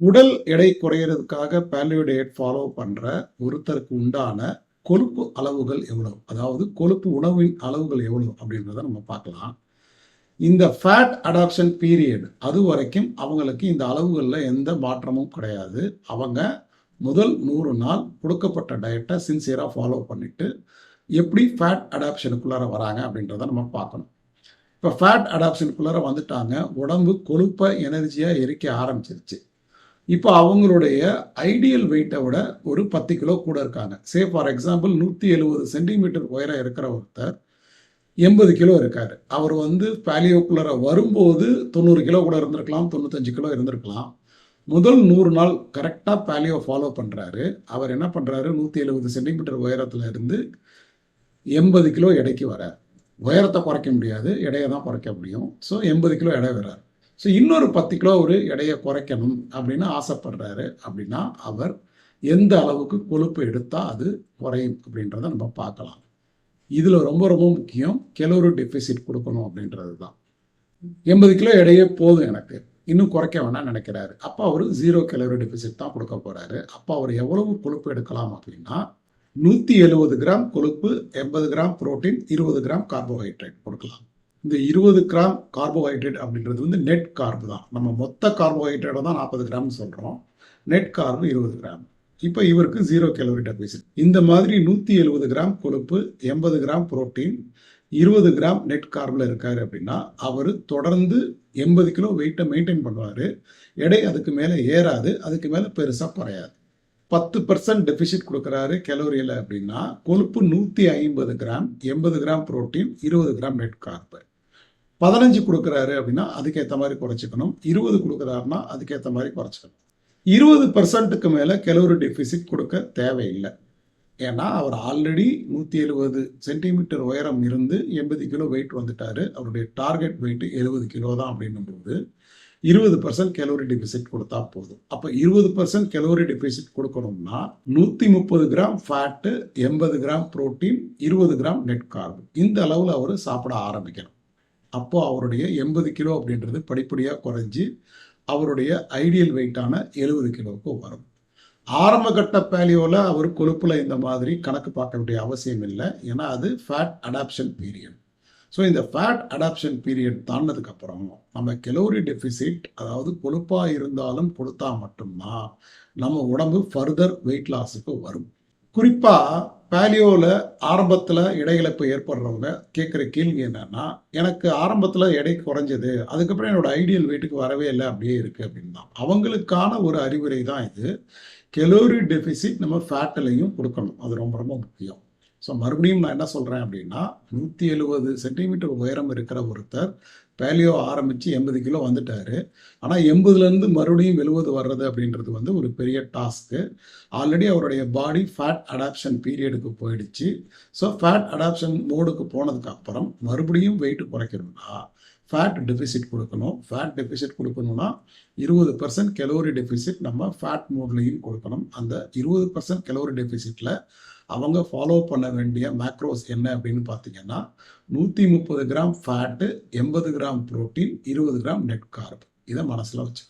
உடல் எடை குறையிறதுக்காக paleo diet follow பண்ற ஒருத்தருக்கு உண்டான கொழுப்பு அளவுகள் எவ்வளவு? அதாவது கொழுப்பு உணவின் அளவுகள் எவ்வளவு அப்படின்றத நம்ம பார்க்கலாம். இந்த ஃபேட் அடாப்ஷன் பீரியட் அது வரைக்கும் அவங்களுக்கு இந்த அளவுகளில் எந்த மாற்றமும் கிடையாது. அவங்க முதல் நூறு நாள் கொடுக்கப்பட்ட டயட்டை சின்சியராக ஃபாலோ பண்ணிட்டு எப்படி ஃபேட் அடாப்ஷனுக்குள்ளார வராங்க அப்படின்றத நம்ம பார்க்கணும். இப்போ ஃபேட் அடாப்ஷனுக்குள்ளார வந்துட்டாங்க. உடம்பு கொழுப்பை எனர்ஜியாக எரிக்க ஆரம்பிச்சிருச்சு. இப்போ அவங்களுடைய ஐடியல் வெயிட்டை விட ஒரு பத்து கிலோ கூட இருக்காங்க. சே ஃபார் எக்ஸாம்பிள் நூற்றி எழுபது சென்டிமீட்டர் உயரம் இருக்கிற ஒருத்தர் எண்பது கிலோ இருக்கார். அவர் வந்து பேலியோக்குள்ளரை வரும்போது தொண்ணூறு கிலோ கூட இருந்திருக்கலாம் தொண்ணூத்தஞ்சு கிலோ இருந்திருக்கலாம். முதல் நூறு நாள் கரெக்டாக பேலியோ ஃபாலோ பண்ணுறாரு அவர் என்ன பண்ணுறாரு நூற்றி எழுபது சென்டிமீட்டர் உயரத்தில் இருந்து எண்பது கிலோ எடைக்கு வரார் உயரத்தை குறைக்க முடியாது எடையை தான் குறைக்க முடியும். ஸோ எண்பது கிலோ எடை வரார் ஸோ இன்னொரு பத்து கிலோ ஒரு எடையை குறைக்கணும் அப்படின்னு ஆசைப்படுறாரு அப்படின்னா அவர் எந்த அளவுக்கு கொழுப்பு எடுத்தால் அது குறையும் அப்படின்றத நம்ம பார்க்கலாம். இதில் ரொம்ப ரொம்ப முக்கியம் கெலோரி டெபிசிட் கொடுக்கணும் அப்படின்றது தான். எண்பது கிலோ எடையே போதும் எனக்கு. இன்னும் குறைக்க வேணாம் நினைக்கிறாரு. அப்போ அவர் ஜீரோ கெலோரி டெபிசிட் தான் கொடுக்க போகிறாரு அப்போ அவர் எவ்வளவு கொழுப்பு எடுக்கலாம் அப்படின்னா நூற்றி எழுபது கிராம் கொழுப்பு எண்பது கிராம் புரோட்டீன் இருபது கிராம் கார்போஹைட்ரேட் கொடுக்கலாம். இந்த இருபது கிராம் கார்போஹைட்ரேட் அப்படின்றது வந்து நெட் கார்பு தான். நம்ம மொத்த கார்போஹைட்ரேட்டை தான் நாற்பது கிராம் சொல்கிறோம் நெட் கார்பு இருபது கிராம். இப்போ இவருக்கு ஜீரோ கலோரி டெபிசிட் இந்த மாதிரி நூற்றி எழுபது கிராம் கொழுப்பு எண்பது கிராம் புரோட்டீன் இருபது கிராம் நெட் கார்பில் இருக்கார் அப்படின்னா அவர் தொடர்ந்து எண்பது கிலோ வெயிட்டை மெயின்டைன் பண்ணுவார். எடை அதுக்கு மேலே ஏறாது அதுக்கு மேலே பெருசாக குறையாது. பத்து பர்சன்ட் டெபிசிட் கொடுக்குறாரு கெலோரியில் அப்படின்னா கொழுப்பு நூற்றி ஐம்பது கிராம் எண்பது கிராம் புரோட்டீன் இருபது கிராம் நெட் கார்பு பதினஞ்சு கொடுக்குறாரு அப்படின்னா அதுக்கேற்ற மாதிரி குறைச்சிக்கணும். இருபது கொடுக்குறாருன்னா அதுக்கேற்ற மாதிரி குறைச்சிக்கணும். இருபது பர்சன்ட்டுக்கு மேலே கெலோரி டெபிசிட் கொடுக்க தேவையில்லை. ஏன்னா அவர் ஆல்ரெடி நூற்றி எழுபது சென்டிமீட்டர் உயரம் இருந்து எண்பது கிலோ வெயிட் வந்துட்டாரு. அவருடைய டார்கெட் வெயிட் எழுபது கிலோ தான் அப்படின்னும் போது இருபது பர்சன்ட் கெலோரி டெபிசிட் கொடுத்தா போதும். அப்போ இருபது பர்சன்ட் கெலோரி டெபிசிட் கொடுக்கணும்னா நூற்றி முப்பது கிராம் ஃபேட்டு எண்பது கிராம் புரோட்டீன் இருபது கிராம் நெட் கார்பன் இந்த அளவில் அவர் சாப்பிட ஆரம்பிக்கணும். அப்போது அவருடைய எண்பது கிலோ அப்படின்றது படிப்படியாக குறைஞ்சி அவருடைய ஐடியல் வெயிட்டான எழுபது கிலோவுக்கு வரும். ஆரம்ப கட்ட பேலியோவில் அவர் கொழுப்பில் இந்த மாதிரி கணக்கு பார்க்க வேண்டிய அவசியம் இல்லை. ஏன்னா அது ஃபேட் அடாப்ஷன் பீரியட் ஸோ இந்த ஃபேட் அடாப்ஷன் பீரியட் தாண்டதுக்கப்புறம் நம்ம கெலோரி டெஃபிசிட் அதாவது கொழுப்பாக இருந்தாலும் கொடுத்தா மட்டும்தான் நம்ம உடம்பு ஃபர்தர் வெயிட் லாஸுக்கு வரும். குறிப்பாக பேலியோவில் ஆரம்பத்தில் இடையிழப்பு இழப்பு ஏற்படுறவங்க கேட்குற கேள்வி என்னன்னா எனக்கு ஆரம்பத்தில் எடை குறைஞ்சது அதுக்கப்புறம் என்னோட ஐடியல் வெயிட்டுக்கு வரவே இல்லை அப்படியே இருக்குது அப்படின்னு தான் அவங்களுக்கான ஒரு அறிவுரை தான் இது. கெலோரி டெபிசிட் நம்ம ஃபேட்டிலையும் கொடுக்கணும். அது ரொம்ப ரொம்ப முக்கியம். ஸோ மறுபடியும் நான் என்ன சொல்கிறேன் அப்படின்னா நூற்றி எழுபது சென்டிமீட்டர் உயரம் இருக்கிற ஒருத்தர் பேலியோ ஆரம்பித்து எண்பது கிலோ வந்துட்டார். ஆனால் எண்பதுலேருந்து மறுபடியும் எழுபது வர்றது அப்படின்றது வந்து ஒரு பெரிய டாஸ்க்கு ஆல்ரெடி அவருடைய பாடி ஃபேட் அடாப்ஷன் பீரியடுக்கு போயிடுச்சு. ஸோ ஃபேட் அடாப்ஷன் மோடுக்கு போனதுக்கு அப்புறம் மறுபடியும் வெயிட் குறைக்கணும்னா ஃபேட் டெபிசிட் கொடுக்கணும். ஃபேட் டெபிசிட் கொடுக்கணும்னா இருபது பர்சன்ட் கெலோரி டெபிசிட் நம்ம ஃபேட் மோட்லேயும் கொடுக்கணும். அந்த இருபது பர்சன்ட் கெலோரி டெபிசிட்டில் அவங்க ஃபாலோ பண்ண வேண்டிய மேக்ரோஸ் என்ன அப்படின்னு பார்த்தீங்கன்னா நூற்றி முப்பது கிராம் ஃபேட்டு எண்பது கிராம் புரோட்டீன் இருபது கிராம் நெட் கார்ப் இதை மனசில் வச்சு